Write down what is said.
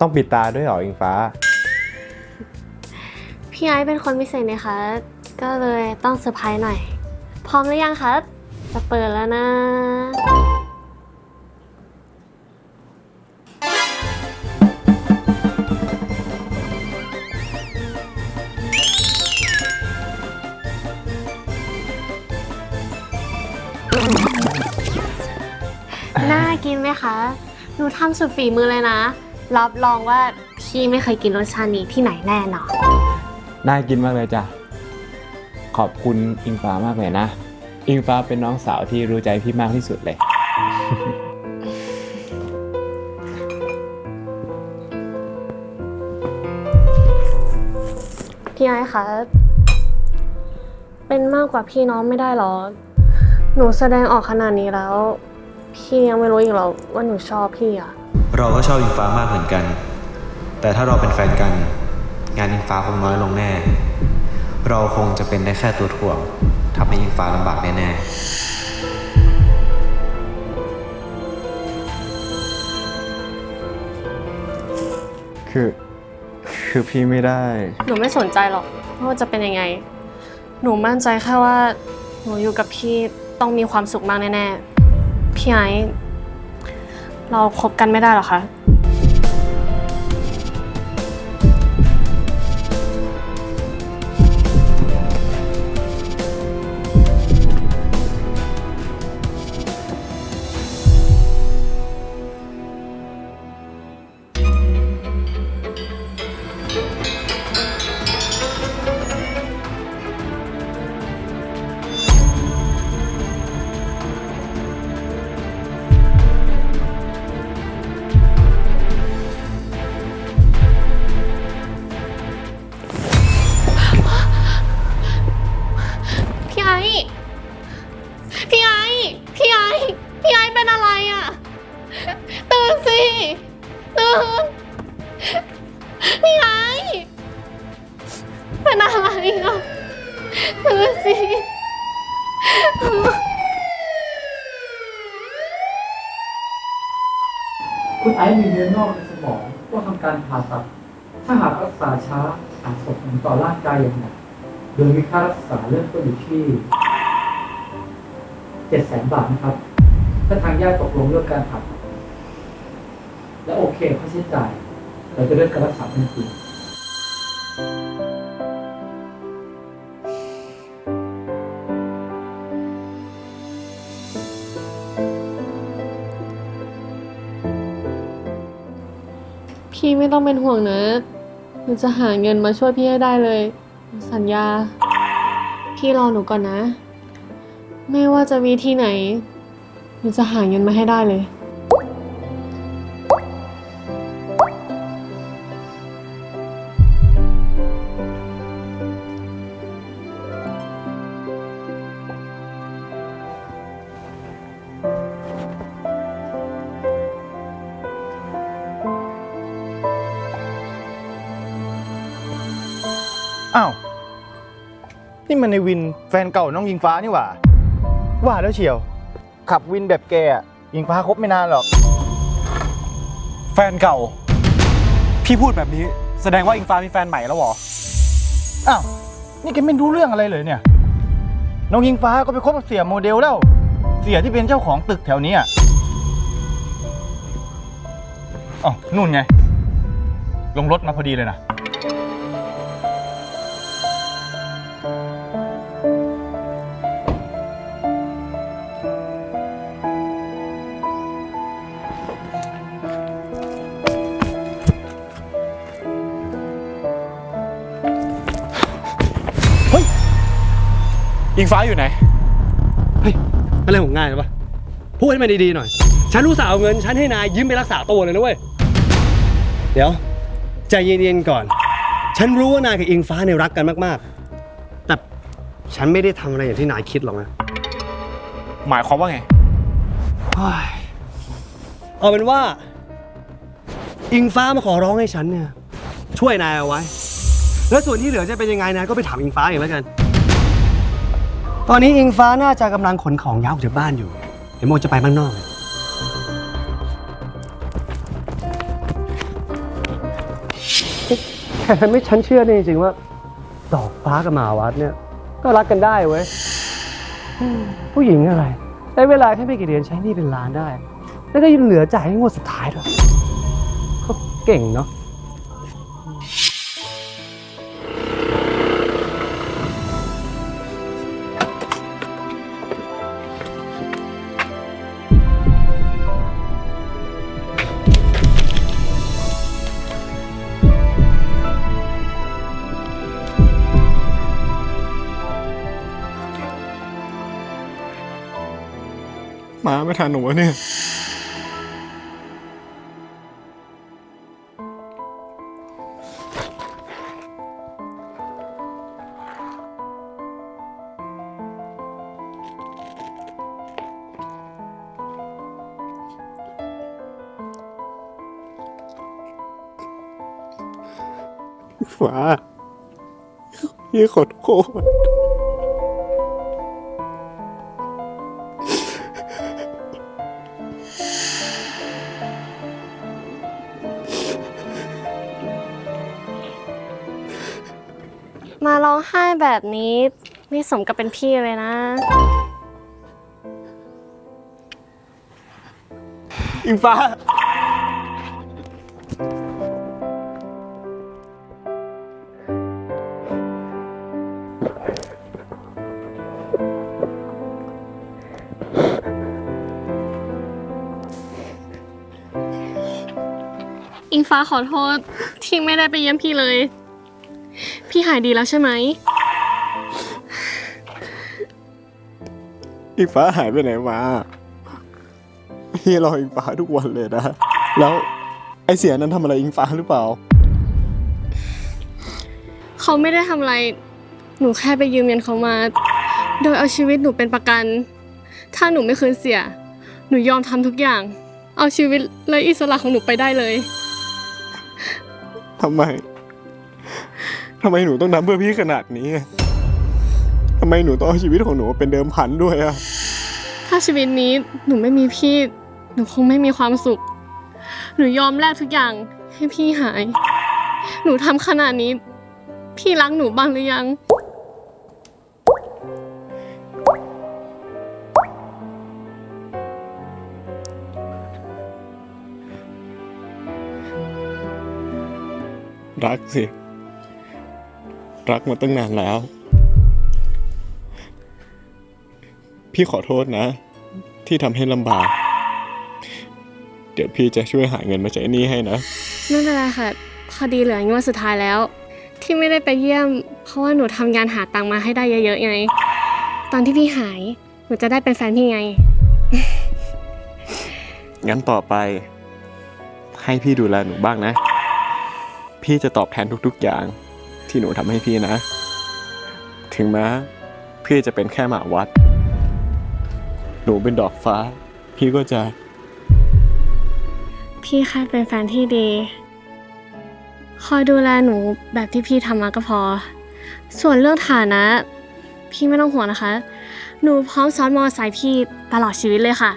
ต้องปิดตาด้วยเหรออิงฟ้า พี่ไอซ์เป็นคนพิเศษนะคะ ก็เลยต้องเซอร์ไพรส์หน่อย พร้อมหรือยังคะจะเปิดแล้วนะ น่ากินไหมคะ หนูทำสุดฝีมือเลยนะ รับรองว่าพี่ไม่เคยกินรสชาตินี้ที่ไหนแน่นอนน่ากินมากเลยจ้ะ ขอบคุณอิงฟ้ามากเลยนะ อิงฟ้าเป็นน้องสาวที่รู้ใจพี่มากที่สุดเลย พี่ไอ้คะเป็นมากกว่าพี่น้องไม่ได้หรอ หนูแสดงออกขนาดนี้แล้ว พี่ยังไม่รู้อีกหรอว่าหนูชอบพี่อะ เราก็ชอบอิงฟ้ามากเหมือนกัน แต่ถ้าเราเป็นแฟนกัน งานอิงฟ้าคงน้อยลงแน่ เราคงจะเป็นได้แค่ตัวถ่วงทำให้อิงฟ้าลำบากแน่คือ คือพี่ไม่ได้ หนูไม่สนใจหรอกว่าจะเป็นยังไง หนูมั่นใจแค่ว่า หนูอยู่กับพี่ต้องมีความสุขมากแน่ๆ พี่ไอ้ เราคบกันไม่ได้หรอคะ สิ คุณไอซ์มีเนื้องอกในสมองต้องทำการผ่าตัด ถ้าหากรักษาช้าอาจส่งผลต่อร่างกายอย่างหนักโดยมีค่ารักษาเริ่มต้นอยู่ที่เจ็ดแสนบาทนะครับ ถ้าทางญาติตกลงเรื่องการผ่าตัดและโอเคค่าใช้จ่าย เราจะเริ่มการรักษาทันที พี่ไม่ต้องเป็นห่วงนะหนูจะหาเงินมาช่วยพี่ให้ได้เลย สัญญา พี่รอหนูก่อนนะ ไม่ว่าจะวิธีไหนหนูจะหาเงินมาให้ได้เลย อ้าว นี่มันในวินแฟนเก่าน้องยิงฟ้านี่หว่า ว่าแล้วเชียว ขับวินแบบแกอะยิงฟ้าคบไม่นานหรอก แฟนเก่า พี่พูดแบบนี้ แสดงว่าอิงฟ้ามีแฟนใหม่แล้วเหรอ อ้าว นี่แกไม่รู้เรื่องอะไรเลยเนี่ย น้องยิงฟ้าก็ไปคบกับเสียโมเดลแล้ว เสียที่เป็นเจ้าของตึกแถวนี้อะอ๋อนู่นไง ลงรถมาพอดีเลยนะ อิงฟ้าอยู่ไหน เฮ้ยอะไรของง่ายนะวะพูดให้มันดีๆหน่อย ฉันรู้สาวเงิน ฉันให้นายยืมไปรักษาตัวเลยนะเว้ย เดี๋ยว ใจเย็นๆก่อน ฉันรู้ว่านายกับอิงฟ้าเนี่ยรักกันมากๆ แต่ฉันไม่ได้ทำอะไรอย่างที่นายคิดหรอกนะหมายความว่าไง เฮ้ยเอาเป็นว่า อิงฟ้ามาขอร้องให้ฉันเนี่ย ช่วยนายเอาไว้ แล้วส่วนที่เหลือจะเป็นยังไงนายก็ไปถามอิงฟ้าเองแล้วกัน ตอนนี้อิงฟ้าน่าจะกำลังขนของย้ายออกจากบ้านอยู่ เดี๋ยวโมจะไปบ้านนอกแกทำให้ฉันเชื่อนี่จริงๆว่า ดอกฟ้ากับหมาวัดเนี่ย ก็รักกันได้เว้ยอืมผู้หญิงอะไรได้เวลาแค่ไม่กี่เดือนใช้หนี่เป็นล้านได้ แล้วก็ยังเหลือจ่ายให้งวดสุดท้ายด้วยเขาเก่งเนาะ ไม่ทันหนูเนี่ย ฟ้าพี่ขอโทษ มาร้องไห้แบบนี้ ไม่สมกับเป็นพี่เลยนะ อิงฟ้า อิงฟ้าขอโทษที่ไม่ได้ไปเยี่ยมพี่เลย พี่หายดีแล้วใช่ไหมอิงฟ้าหายไปไหนมาพี่รออิงฟ้าทุกวันเลยนะ แล้วไอเสียนั้นทำอะไรอิงฟ้าหรือเปล่า เขาไม่ได้ทำอะไร หนูแค่ไปยืมเงินเขามา โดยเอาชีวิตหนูเป็นประกัน ถ้าหนูไม่คืนเสีย หนูยอมทำทุกอย่าง เอาชีวิตและอิสระของหนูไปได้เลย ทำไม ทำไมหนูต้องทำเพื่อพี่ขนาดนี้อะทำไมหนูต้องเอาชีวิตของหนูเป็นเดิมพันด้วยอะถ้าชีวิตนี้หนูไม่มีพี่ หนูคงไม่มีความสุข หนูยอมแลกทุกอย่างให้พี่หาย หนูทำขนาดนี้ พี่รักหนูบ้างหรือยัง รักสิ รักมาตั้งนานแล้ว พี่ขอโทษนะ ที่ทำให้ลำบาก เดี๋ยวพี่จะช่วยหาเงินมาใช้หนี้ให้นะ ไม่เป็นไรค่ะ พอดีเหลืองวดสุดท้ายแล้ว ที่ไม่ได้ไปเยี่ยม เพราะว่าหนูทำงานหาตังค์มาให้ได้เยอะๆไง ตอนที่พี่หาย หนูจะได้เป็นแฟนพี่ไง งั้นต่อไป ให้พี่ดูแลหนูบ้างนะ พี่จะตอบแทนทุกๆอย่าง ที่หนูทำให้พี่นะ ถึงแม้พี่จะเป็นแค่หมาวัด หนูเป็นดอกฟ้า พี่ก็จะ พี่แค่เป็นแฟนที่ดี คอยดูแลหนูแบบที่พี่ทำมาก็พอ ส่วนเรื่องฐานะ พี่ไม่ต้องห่วงนะคะ หนูพร้อมซ้อนมอไซค์พี่ตลอดชีวิตเลยค่ะ